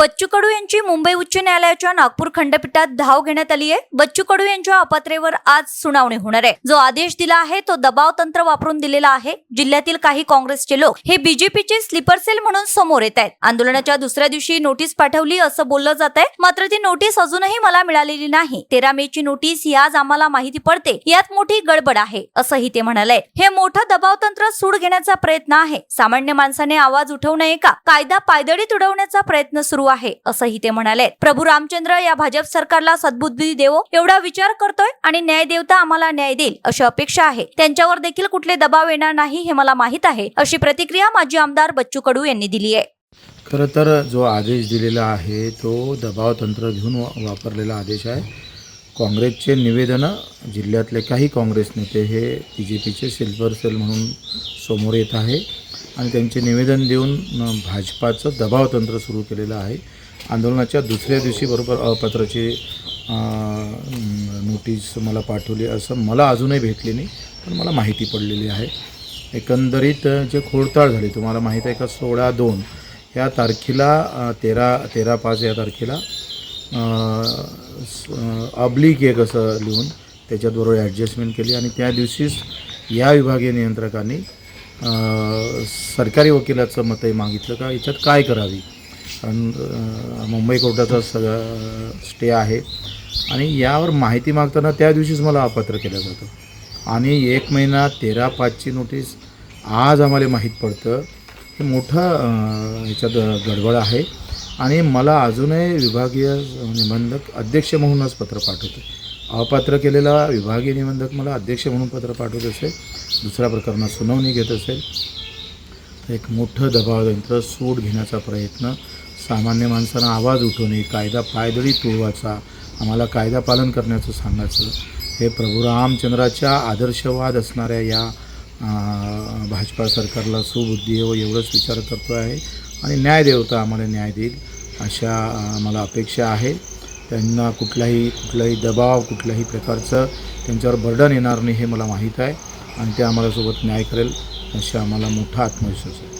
बच्चू कडू यांची मुंबई उच्च न्यायालयाच्या नागपूर खंडपीठात धाव घेण्यात आली आहे बच्चू कडू यांच्या अपात्रेवर आज सुनावणी होणार आहे. जो आदेश दिला आहे तो दबाव तंत्र वापरून दिलेला आहे. जिल्ह्यातील काही काँग्रेसचे लोक हे बीजेपीचे स्लीपर सेल म्हणून समोर येत आहेत. आंदोलनाच्या दुसऱ्या दिवशी नोटीस पाठवली असं बोललं जात आहे. मात्र ती नोटीस अजूनही मला मिळालेली नाही. तेरा मे ची नोटीस ही आज आम्हाला माहिती पडते. यात मोठी गडबड आहे असंही ते म्हणाले. हे मोठं दबाव तंत्र सूड घेण्याचा प्रयत्न आहे. सामान्य माणसाने आवाज उठवू नये का? कायदा पायदळीत उडवण्याचा प्रयत्न सुरू आहे असंही ते म्हणाले. प्रभू रामचंद्र या भाजप सरकारला सद्बुद्धी देवो एवढा विचार करतोय आणि न्याय देवता आम्हाला न्याय देईल अशी अपेक्षा आहे. त्यांच्यावर देखील कुठले दबाव येणार नाही हे मला माहीत आहे अशी प्रतिक्रिया माजी आमदार बच्चू कडू यांनी दिली आहे. खरं तर जो आदेश दिलेला आहे तो दबाव तंत्र घेऊन वापरलेला आदेश आहे. काँग्रेसचे निवेदनं जिल्ह्यातले काही काँग्रेस नेते हे बी जे पीचे सिल्वर सेल म्हणून समोर येत आहे. आणि त्यांचे निवेदन देऊन भाजपाचं दबाव तंत्र सुरू केलेलं आहे. आंदोलनाच्या दुसऱ्या दिवशी बरोबर अपत्राची नोटीस मला पाठवली असं मला अजूनही भेटली नाही पण मला माहिती पडलेली आहे. एकंदरीत जे खोडताळ झाली तुम्हाला माहीत आहे का सोळा दोन या तारखेला तेरा तेरा पाच या तारखेला अब्लिक एक असं लिहून त्याच्याबरोबर ॲडजस्टमेंट केली आणि त्या दिवशीच या विभागीय नियंत्रकांनी सरकारी वकिलाचं मतही मागितलं का? याच्यात काय करावी? कारण मुंबई कोर्टाचा सगळं स्टे आहे. आणि यावर माहिती मागताना त्या दिवशीच मला अपात्र केलं जातं. आणि एक महिना तेरा पाचची नोटीस आज आम्हाला माहीत पडतं. हे मोठं याच्यात गडबड आहे. आणि मला अजूनही विभागीय निबंधक अध्यक्ष म्हणूनच पत्र पाठवते अपात्र केलेला विभागीय निबंधक मला अध्यक्ष म्हणून पत्र पाठवत असेल. दुसऱ्या प्रकरणात सुनावणी घेत असेल तर एक मोठं दबाव यंत्र सूट घेण्याचा प्रयत्न. सामान्य माणसांना आवाज उठवणे कायदा पायदळी तुळवाचा आम्हाला कायदा पालन करण्याचं सांगायचं हे प्रभू रामचंद्राच्या आदर्शवाद असणाऱ्या या भाजपा सरकारला सुबुद्धी व एवढंच विचार करतो आहे. आणि न्याय देवता आम्हाला न्याय देईल अशा आम्हाला अपेक्षा आहे. त्यांना कुठलाही कुठलाही दबाव कुठल्याही प्रकारचं त्यांच्यावर बर्डन येणार नाही हे मला माहीत आहे. आणि ते आम्हाला सोबत न्याय करेल अशी आम्हाला मोठा आत्मविश्वास आहे.